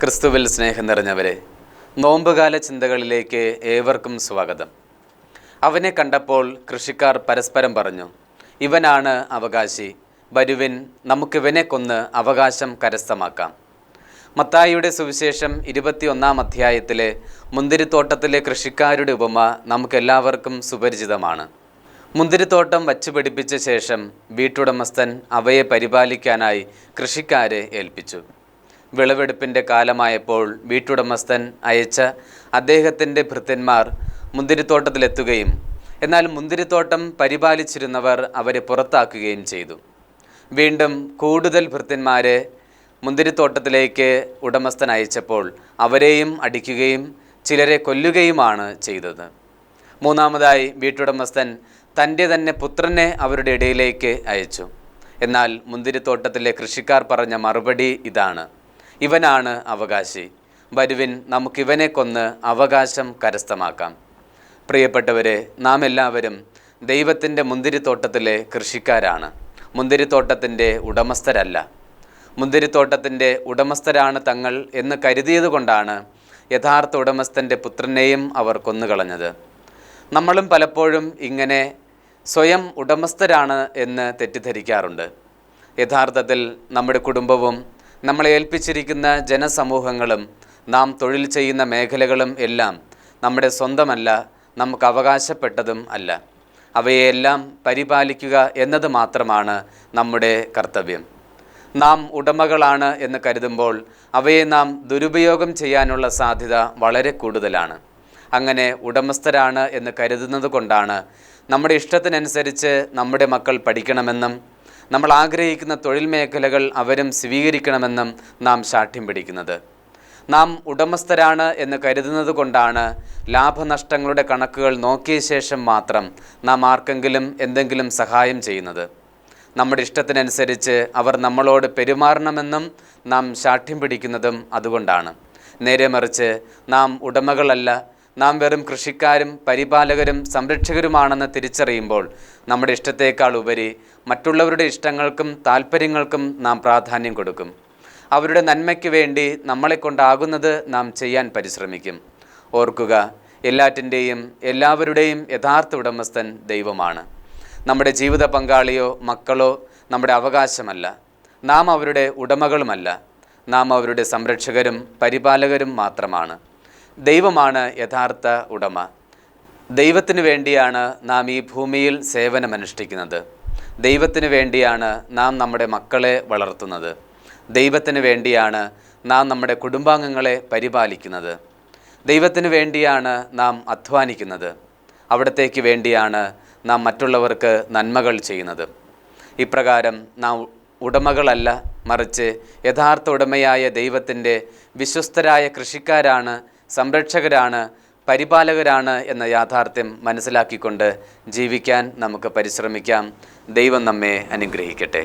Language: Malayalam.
ക്രിസ്തുവിൽ സ്നേഹം നിറഞ്ഞവരെ നോമ്പുകാല ചിന്തകളിലേക്ക് ഏവർക്കും സ്വാഗതം. അവനെ കണ്ടപ്പോൾ കൃഷിക്കാർ പരസ്പരം പറഞ്ഞു ഇവനാണ് അവകാശി വരുവിൻ നമുക്കിവനെ കൊന്ന് അവകാശം കരസ്ഥമാക്കാം. മത്തായിയുടെ സുവിശേഷം ഇരുപത്തിയൊന്നാം അധ്യായത്തിലെ മുന്തിരിത്തോട്ടത്തിലെ കൃഷിക്കാരുടെ ഉപമ നമുക്കെല്ലാവർക്കും സുപരിചിതമാണ്. മുന്തിരിത്തോട്ടം വച്ചു പിടിപ്പിച്ച ശേഷം വീട്ടുടമസ്ഥൻ അവയെ പരിപാലിക്കാനായി കൃഷിക്കാരെ ഏൽപ്പിച്ചു. വിളവെടുപ്പിന്റെ കാലമായപ്പോൾ വീട്ടുടമസ്ഥൻ അയച്ച അദ്ദേഹത്തിന്റെ ഭൃത്യന്മാർ മുന്തിരിത്തോട്ടത്തിലെത്തുകയും എന്നാൽ മുന്തിരിത്തോട്ടം പരിപാലിച്ചിരുന്നവർ അവരെ പുറത്താക്കുകയും ചെയ്തു. വീണ്ടും കൂടുതൽ ഭൃത്യന്മാരെ മുന്തിരിത്തോട്ടത്തിലേക്ക് ഉടമസ്ഥൻ അയച്ചപ്പോൾ അവരെയും അടിക്കുകയും ചിലരെ കൊല്ലുകയുമാണ് ചെയ്തത്. മൂന്നാമതായി വീട്ടുടമസ്ഥൻ തന്റെ തന്നെ പുത്രനെ അവരുടെ ഇടയിലേക്ക് അയച്ചു. എന്നാൽ മുന്തിരിത്തോട്ടത്തിലെ കൃഷിക്കാർ പറഞ്ഞ മറുപടി ഇതാണ്. ഇവനാണ് അവകാശി. വരുവിൻ നമുക്കിവനെ കൊന്ന് അവകാശം കരസ്ഥമാക്കാം. പ്രിയപ്പെട്ടവരെ നാം എല്ലാവരും ദൈവത്തിന്റെ മുന്തിരിത്തോട്ടത്തിലെ കൃഷിക്കാരാണ്. മുന്തിരിത്തോട്ടത്തിന്റെ ഉടമസ്ഥരല്ല. മുന്തിരിത്തോട്ടത്തിന്റെ ഉടമസ്ഥരാണ് തങ്ങൾ എന്ന് കരുതിയതുകൊണ്ടാണ് യഥാർത്ഥ ഉടമസ്ഥന്റെ പുത്രനെയും അവർ കൊന്നുകളഞ്ഞത്. നമ്മളും പലപ്പോഴും ഇങ്ങനെ സ്വയം ഉടമസ്ഥരാണ് എന്ന് തെറ്റിദ്ധരിക്കാറുണ്ട്. യഥാർത്ഥത്തിൽ നമ്മുടെ കുടുംബവും നമ്മളെ ഏൽപ്പിച്ചിരിക്കുന്ന ജനസമൂഹങ്ങളും നാം തൊഴിൽ ചെയ്യുന്ന മേഖലകളും എല്ലാം നമ്മുടെ സ്വന്തമല്ല നമുക്ക് അവകാശപ്പെട്ടതും അല്ല. അവയെല്ലാം പരിപാലിക്കുക എന്നത് മാത്രമാണ് നമ്മുടെ കർത്തവ്യം. നാം ഉടമകളാണ് എന്ന് കരുതുമ്പോൾ അവയെ നാം ദുരുപയോഗം ചെയ്യാനുള്ള സാധ്യത വളരെ കൂടുതലാണ്. അങ്ങനെ ഉടമസ്ഥരാണ് എന്ന് കരുതുന്നത് കൊണ്ടാണ് നമ്മുടെ ഇഷ്ടത്തിനനുസരിച്ച് നമ്മുടെ മക്കൾ പഠിക്കണമെന്നും നമ്മൾ ആഗ്രഹിക്കുന്ന തൊഴിൽ മേഖലകൾ അവരും സ്വീകരിക്കണമെന്നും നാം ശാഠ്യം പിടിക്കുന്നത്. നാം ഉടമസ്ഥരാണ് എന്ന് കരുതുന്നത് കൊണ്ടാണ് ലാഭനഷ്ടങ്ങളുടെ കണക്കുകൾ നോക്കിയ ശേഷം മാത്രം നാം ആർക്കെങ്കിലും എന്തെങ്കിലും സഹായം ചെയ്യുന്നത്. നമ്മുടെ ഇഷ്ടത്തിനനുസരിച്ച് അവർ നമ്മളോട് പെരുമാറണമെന്നും നാം ശാഠ്യം പിടിക്കുന്നതും അതുകൊണ്ടാണ്. നേരെ മറിച്ച് നാം ഉടമകളല്ല നാം വെറും കൃഷിക്കാരും പരിപാലകരും സംരക്ഷകരുമാണെന്ന് തിരിച്ചറിയുമ്പോൾ നമ്മുടെ ഇഷ്ടത്തേക്കാൾ ഉപരി മറ്റുള്ളവരുടെ ഇഷ്ടങ്ങൾക്കും താല്പര്യങ്ങൾക്കും നാം പ്രാധാന്യം കൊടുക്കും. അവരുടെ നന്മയ്ക്ക് വേണ്ടി നമ്മളെ കൊണ്ടാകുന്നത് നാം ചെയ്യാൻ പരിശ്രമിക്കും. ഓർക്കുക എല്ലാറ്റിന്റെയും എല്ലാവരുടെയും യഥാർത്ഥ ഉടമസ്ഥൻ ദൈവമാണ്. നമ്മുടെ ജീവിത പങ്കാളിയോ മക്കളോ നമ്മുടെ അവകാശമല്ല. നാം അവരുടെ ഉടമകളുമല്ല. നാം അവരുടെ സംരക്ഷകരും പരിപാലകരും മാത്രമാണ്. ദൈവമാണ് യഥാർത്ഥ ഉടമ. ദൈവത്തിന് വേണ്ടിയാണ് നാം ഈ ഭൂമിയിൽ സേവനമനുഷ്ഠിക്കുന്നത് ദൈവത്തിന് വേണ്ടിയാണ് നാം നമ്മുടെ മക്കളെ വളർത്തുന്നത്. ദൈവത്തിന് വേണ്ടിയാണ് നാം നമ്മുടെ കുടുംബാംഗങ്ങളെ പരിപാലിക്കുന്നത്. ദൈവത്തിന് വേണ്ടിയാണ് നാം അധ്വാനിക്കുന്നത്. അവിടത്തേക്ക് വേണ്ടിയാണ് നാം മറ്റുള്ളവർക്ക് നന്മകൾ ചെയ്യുന്നത്. ഇപ്രകാരം നാം ഉടമകളല്ല മറിച്ച് യഥാർത്ഥ ഉടമയായ ദൈവത്തിന്റെ വിശ്വസ്തരായ കൃഷിക്കാരാണ് സംരക്ഷകരാണ് പരിപാലകരാണ് എന്ന യാഥാർത്ഥ്യം മനസ്സിലാക്കിക്കൊണ്ട് ജീവിക്കാൻ നമുക്ക് പരിശ്രമിക്കാം. ദൈവം നമ്മെ അനുഗ്രഹിക്കട്ടെ.